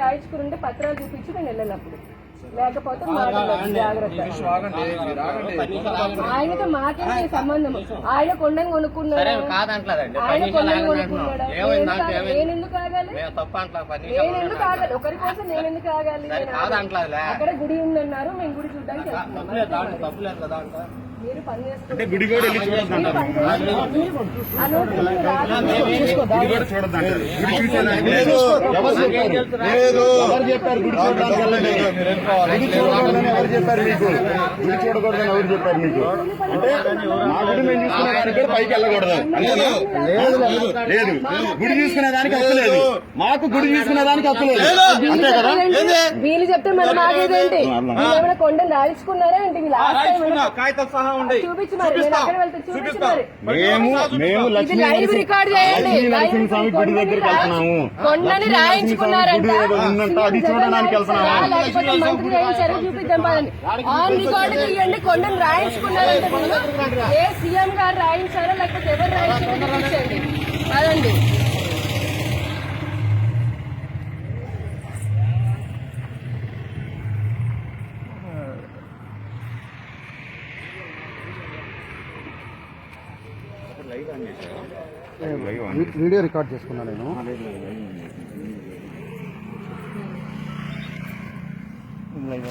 రాయించుకుని పత్రాలు చూపించి నేను వెళ్ళినప్పుడు లేకపోతే జాగ్రత్త ఆయనతో మాకేంటి సంబంధం ఆయన కొండను కొనుక్కున్నాడు ఆయన కొండను కొనుక్కున్నాడా నేను ఎందుకు ఆగాలి నేను ఎందుకు ఆగాలి ఒకరి కోసం నేను ఎందుకు ఆగాలి అక్కడ గుడి ఉందన్నారు మేము గుడి చూడడానికి మీరు పని అంటే గుడి కూడా వెళ్ళి లేదు ఎవరు చెప్పారు లేదు ఎవరు చెప్పారు గుడి చూడడానికి వెళ్ళండి గుడి చూడకూడదని ఎవరు చెప్పారు మీకు గుడి చూడకూడదని ఎవరు చెప్పారు మీకు అంటే మా గుడి మేము చూసుకునే దానికి కూడా పైకి వెళ్ళకూడదు? లేదు గుడి చూసుకునే దానికి హక్కు లేదు మాకు గుడి చూసుకునే దానికి హక్కు లేదు అంతే కదా వీళ్ళు చెప్తే మరి మాకేదేంటి కొండను రాయించుకున్నారా ఏంటి వీళ్ళు లాస్ట్ టైం ఏమైనా- కాగితం సహా మరి మేము మేము లక్ష్మీ నరసింహ- గుడి దగ్గరికి వెళ్తున్నాము. కొండని రాయించుకున్నారంట. అది చూడడానికి వెళ్తున్నాము కొండని రాయించుకున్నారంట ఏ సీఎం గారు రాయించారో? లేకపోతే ఎవరు రాయించారో చూపించండి. వీడియో రికార్డ్ చేసుకున్నా నేను. లైవ్